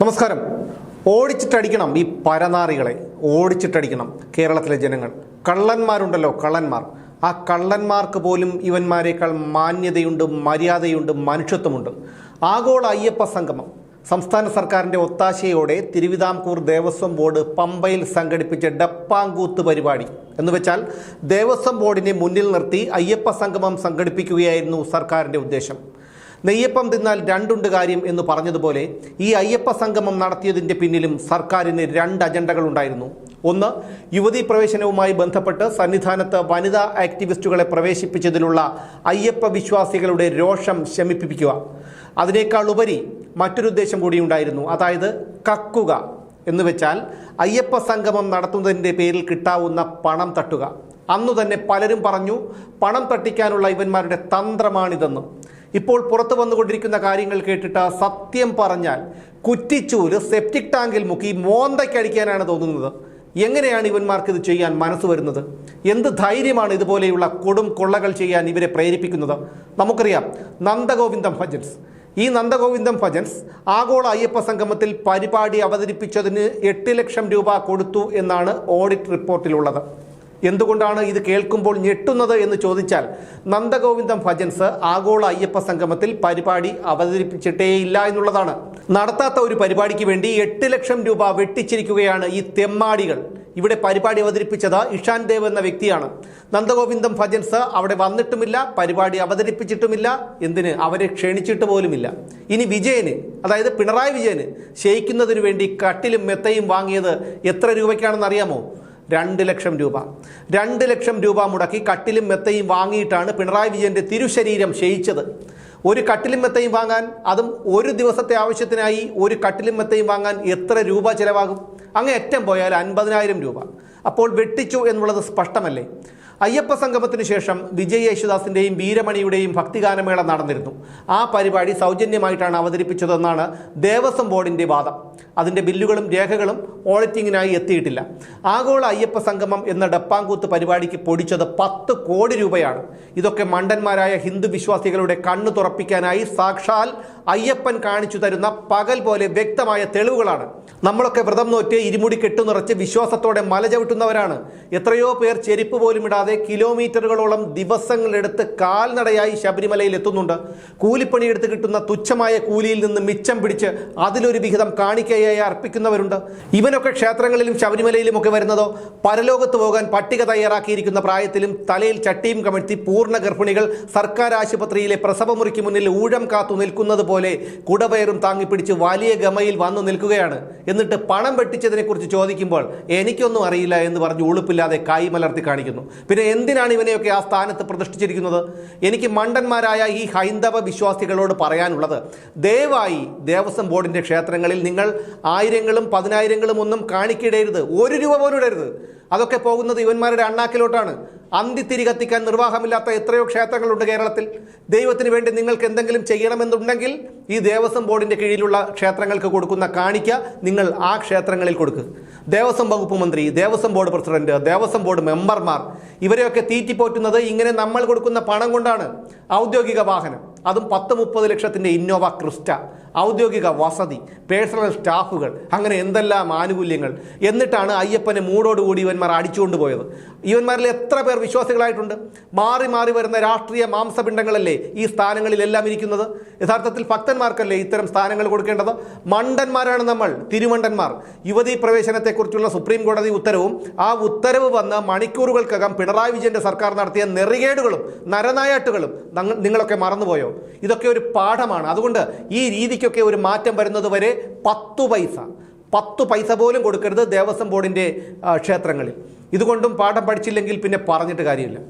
നമസ്കാരം. ഓടിച്ചിട്ടടിക്കണം ഈ പരനാറികളെ. ഓടിച്ചിട്ടടിക്കണം കേരളത്തിലെ ജനങ്ങൾ. കള്ളന്മാരുണ്ടല്ലോ കള്ളന്മാർ. ആ കള്ളന്മാർക്ക് പോലും ഇവന്മാരെക്കാൾ മാന്യതയുണ്ട് മര്യാദയുണ്ട് മനുഷ്യത്വമുണ്ട്. ആഗോള അയ്യപ്പ സംഗമം. സംസ്ഥാന സർക്കാരിന്റെ ഒത്താശയോടെ തിരുവിതാംകൂർ ദേവസ്വം ബോർഡ് പമ്പയിൽ സംഘടിപ്പിച്ച ഡപ്പാങ്കൂത്ത് പരിപാടി. എന്നുവെച്ചാൽ ദേവസ്വം ബോർഡിനെ മുന്നിൽ നിർത്തി അയ്യപ്പ സംഗമം സംഘടിപ്പിക്കുകയായിരുന്നു സർക്കാരിന്റെ ഉദ്ദേശം. നെയ്യപ്പം തിന്നാൽ രണ്ടുണ്ട് കാര്യം എന്ന് പറഞ്ഞതുപോലെ ഈ അയ്യപ്പ സംഗമം നടത്തിയതിന്റെ പിന്നിലും സർക്കാരിന് രണ്ട് അജണ്ടകൾ ഉണ്ടായിരുന്നു. ഒന്ന് യുവതീ പ്രവേശനവുമായി ബന്ധപ്പെട്ട് സന്നിധാനത്ത് വനിതാ ആക്ടിവിസ്റ്റുകളെ പ്രവേശിപ്പിച്ചതിലുള്ള അയ്യപ്പ വിശ്വാസികളുടെ രോഷം ശമിപ്പിക്കുക അതിനേക്കാൾ ഉപരി മറ്റൊരു ഉദ്ദേശം കൂടിയുണ്ടായിരുന്നു അതായത് കക്കുക എന്ന് വെച്ചാൽ അയ്യപ്പ സംഗമം നടത്തുന്നതിന്റെ പേരിൽ കിട്ടാവുന്ന പണം തട്ടുക. അന്നു തന്നെ പലരും പറഞ്ഞു പണം തട്ടിക്കാനുള്ള ഇവന്മാരുടെ തന്ത്രമാണിതെന്ന്. ഇപ്പോൾ പുറത്തു വന്നുകൊണ്ടിരിക്കുന്ന കാര്യങ്ങൾ കേട്ടിട്ട് സത്യം പറഞ്ഞാൽ കുറ്റിച്ചൂൽ സെപ്റ്റിക് ടാങ്കിൽ മുക്കി മോന്തയ്ക്കടിക്കാനാണ് തോന്നുന്നത്. എങ്ങനെയാണ് ഇവന്മാർക്ക് ഇത് ചെയ്യാൻ മനസ്സ് വരുന്നത്? എന്ത് ധൈര്യമാണ് ഇതുപോലെയുള്ള കൊടും കൊള്ളകൾ ചെയ്യാൻ ഇവരെ പ്രേരിപ്പിക്കുന്നത്? നമുക്കറിയാം നന്ദഗോവിന്ദം ഭജൻസ്. ഈ നന്ദഗോവിന്ദം ഭജൻസ് ആഗോള അയ്യപ്പ സംഗമത്തിൽ പരിപാടി അവതരിപ്പിച്ചതിന് എട്ട് ലക്ഷം രൂപ കൊടുത്തു എന്നാണ് ഓഡിറ്റ് റിപ്പോർട്ടിലുള്ളത്. എന്തുകൊണ്ടാണ് ഇത് കേൾക്കുമ്പോൾ ഞെട്ടുന്നത് എന്ന് ചോദിച്ചാൽ നന്ദഗോവിന്ദം ഭജൻസ് ആഗോള അയ്യപ്പ സംഗമത്തിൽ പരിപാടി അവതരിപ്പിച്ചിട്ടേയില്ല എന്നുള്ളതാണ്. നടത്താത്ത ഒരു പരിപാടിക്ക് വേണ്ടി എട്ട് ലക്ഷം രൂപ വെട്ടിച്ചിരിക്കുകയാണ് ഈ തെമ്മാടികൾ. ഇവിടെ പരിപാടി അവതരിപ്പിച്ചത് ഇഷാൻ ദേവ് എന്ന വ്യക്തിയാണ്. നന്ദഗോവിന്ദം ഭജൻസ് അവിടെ വന്നിട്ടുമില്ല പരിപാടി അവതരിപ്പിച്ചിട്ടുമില്ല എന്തിന്? അവരെ ക്ഷണിച്ചിട്ട് പോലുമില്ല. ഇനി വിജയന് അതായത് പിണറായി വിജയന് ശയിക്കുന്നതിനു വേണ്ടി കട്ടിലും മെത്തയും വാങ്ങിയത് എത്ര രൂപയ്ക്കാണെന്ന് അറിയാമോ രണ്ട് ലക്ഷം രൂപ. രണ്ട് ലക്ഷം രൂപ മുടക്കി കട്ടിലും മെത്തയും വാങ്ങിയിട്ടാണ് പിണറായി വിജയന്റെ തിരുശരീരം ക്ഷയിച്ചത്. ഒരു കട്ടിലും മെത്തയും വാങ്ങാൻ അതും ഒരു ദിവസത്തെ ആവശ്യത്തിനായി ഒരു കട്ടിലും മെത്തയും വാങ്ങാൻ എത്ര രൂപ ചിലവാകും? അങ്ങ് ഏറ്റം പോയാൽ അൻപതിനായിരം രൂപ. അപ്പോൾ വെട്ടിച്ചു എന്നുള്ളത് സ്പഷ്ടമല്ലേ? അയ്യപ്പ സംഗമത്തിന് ശേഷം വിജയ് യേശുദാസിന്റെയും വീരമണിയുടെയും ഭക്തിഗാനമേള നടന്നിരുന്നു. ആ പരിപാടി സൗജന്യമായിട്ടാണ് അവതരിപ്പിച്ചതെന്നാണ് ദേവസ്വം ബോർഡിന്റെ വാദം. അതിന്റെ ബില്ലുകളും രേഖകളും ഓഡിറ്റിങ്ങിനായി എത്തിയിട്ടില്ല. ആഗോള അയ്യപ്പ സംഗമം എന്ന ഡപ്പാങ്കൂത്ത് പരിപാടിക്ക് പൊടിച്ചത് പത്ത് കോടി രൂപയാണ്. ഇതൊക്കെ മണ്ടന്മാരായ ഹിന്ദു വിശ്വാസികളുടെ കണ്ണു തുറപ്പിക്കാനായി സാക്ഷാൽ അയ്യപ്പൻ കാണിച്ചു തരുന്ന പകൽ പോലെ വ്യക്തമായ തെളിവുകളാണ്. നമ്മളൊക്കെ വ്രതം നോറ്റ് ഇരുമുടി കെട്ടുനിറച്ച് വിശ്വാസത്തോടെ മല ചവിട്ടുന്നവരാണ് എത്രയോ പേർ ചെരുപ്പ് പോലും ഇടാതെ കിലോമീറ്ററുകളോളം ദിവസങ്ങളെടുത്ത് കാൽനടയായി ശബരിമലയിൽ എത്തുന്നുണ്ട്. കൂലിപ്പണിയെടുത്ത് കിട്ടുന്ന തുച്ഛമായ കൂലിയിൽ നിന്ന് മിച്ചം പിടിച്ച് അതിലൊരു വിഹിതം കാണിക്കയായി അർപ്പിക്കുന്നവരുണ്ട്. ഇവനൊക്കെ ക്ഷേത്രങ്ങളിലും ശബരിമലയിലും ഒക്കെ വരുന്നതോ പരലോകത്ത് പോകാൻ പട്ടിക തയ്യാറാക്കിയിരിക്കുന്ന പ്രായത്തിലും തലയിൽ ചട്ടിയും കമഴ്ത്തി പൂർണ ഗർഭിണികൾ സർക്കാർ ആശുപത്രിയിലെ പ്രസവമുറിക്ക് മുന്നിൽ ഊഴം കാത്തു നിൽക്കുന്നത് പോലെ കുടവയറും താങ്ങിപ്പിടിച്ച് വലിയ ഗമയിൽ വന്നു നിൽക്കുകയാണ്. എന്നിട്ട് പണം വെട്ടിച്ചതിനെക്കുറിച്ച് ചോദിക്കുമ്പോൾ എനിക്കൊന്നും അറിയില്ല എന്ന് പറഞ്ഞ് ഉളുപ്പില്ലാതെ കൈ മലർത്തി കാണിക്കുന്നു. പിന്നെ എന്തിനാണ് ഇവനെയൊക്കെ ആ സ്ഥാനത്ത് പ്രതിഷ്ഠിച്ചിരിക്കുന്നത്? എനിക്ക് മണ്ടന്മാരായ ഈ ഹൈന്ദവ വിശ്വാസികളോട് പറയാനുള്ളത് ദയവായി ദേവസ്വം ബോർഡിന്റെ ക്ഷേത്രങ്ങളിൽ നിങ്ങൾ ആയിരങ്ങളും പതിനായിരങ്ങളും ഒന്നും കാണിക്കിടരുത് ഒരു രൂപ പോലും ഇടരുത് അതൊക്കെ പോകുന്നത് ഇവന്മാരുടെ അണ്ണാക്കിലോട്ടാണ്. അന്തിത്തിരി കത്തിക്കാൻ നിർവാഹമില്ലാത്ത എത്രയോ ക്ഷേത്രങ്ങളുണ്ട് കേരളത്തിൽ. ദൈവത്തിന് വേണ്ടി നിങ്ങൾക്ക് എന്തെങ്കിലും ചെയ്യണമെന്നുണ്ടെങ്കിൽ ഈ ദേവസ്വം ബോർഡിന്റെ കീഴിലുള്ള ക്ഷേത്രങ്ങൾക്ക് കൊടുക്കുന്ന കാണിക്ക നിങ്ങൾ ആ ക്ഷേത്രങ്ങളിൽ കൊടുക്കുക ദേവസ്വം വകുപ്പ് മന്ത്രി Devaswom board president Devaswom board മെമ്പർമാർ ഇവരെയൊക്കെ തീറ്റിപ്പോറ്റുന്നത് ഇങ്ങനെ നമ്മൾ കൊടുക്കുന്ന പണം കൊണ്ടാണ്. ഔദ്യോഗിക വാഹനം. അതും പത്ത് മുപ്പത് ലക്ഷത്തിന്റെ ഇന്നോവ ക്രിസ്റ്റ ഔദ്യോഗിക വസതി പേഴ്സണൽ സ്റ്റാഫുകൾ അങ്ങനെ എന്തെല്ലാം ആനുകൂല്യങ്ങൾ എന്നിട്ടാണ് അയ്യപ്പനെ മൂടോടുകൂടി ഇവന്മാർ അടിച്ചുകൊണ്ട് പോയത്. ഇവന്മാരിൽ എത്ര പേർ വിശ്വാസികളായിട്ടുണ്ട്? മാറി മാറി വരുന്ന രാഷ്ട്രീയ മാംസപിണ്ഡങ്ങളല്ലേ ഈ സ്ഥാനങ്ങളിലെല്ലാം ഇരിക്കുന്നത്? യഥാർത്ഥത്തിൽ ഭക്തന്മാർക്കല്ലേ ഇത്തരം സ്ഥാനങ്ങൾ കൊടുക്കേണ്ടത്? മണ്ടന്മാരാണ് നമ്മൾ തിരുമണ്ടന്മാർ. യുവതീ പ്രവേശനത്തെക്കുറിച്ചുള്ള സുപ്രീം കോടതി ഉത്തരവും ആ ഉത്തരവ് വന്ന് മണിക്കൂറുകൾക്കകം പിണറായി വിജയന്റെ സർക്കാർ നടത്തിയ നെറികേടുകളും നരനായാട്ടുകളും നിങ്ങളൊക്കെ മറന്നുപോയോ? ഇതൊക്കെ ഒരു പാഠമാണ്. അതുകൊണ്ട് ഈ രീതിക്കൊക്കെ ഒരു മാറ്റം വരുന്നത് വരെ പത്തു പൈസ. പത്തു പൈസ പോലും കൊടുക്കരുത് ദേവസ്വം ബോർഡിന്റെ ക്ഷേത്രങ്ങളിൽ. ഇതുകൊണ്ടും പാഠം പഠിച്ചില്ലെങ്കിൽ പിന്നെ പറഞ്ഞിട്ട് കാര്യമില്ല.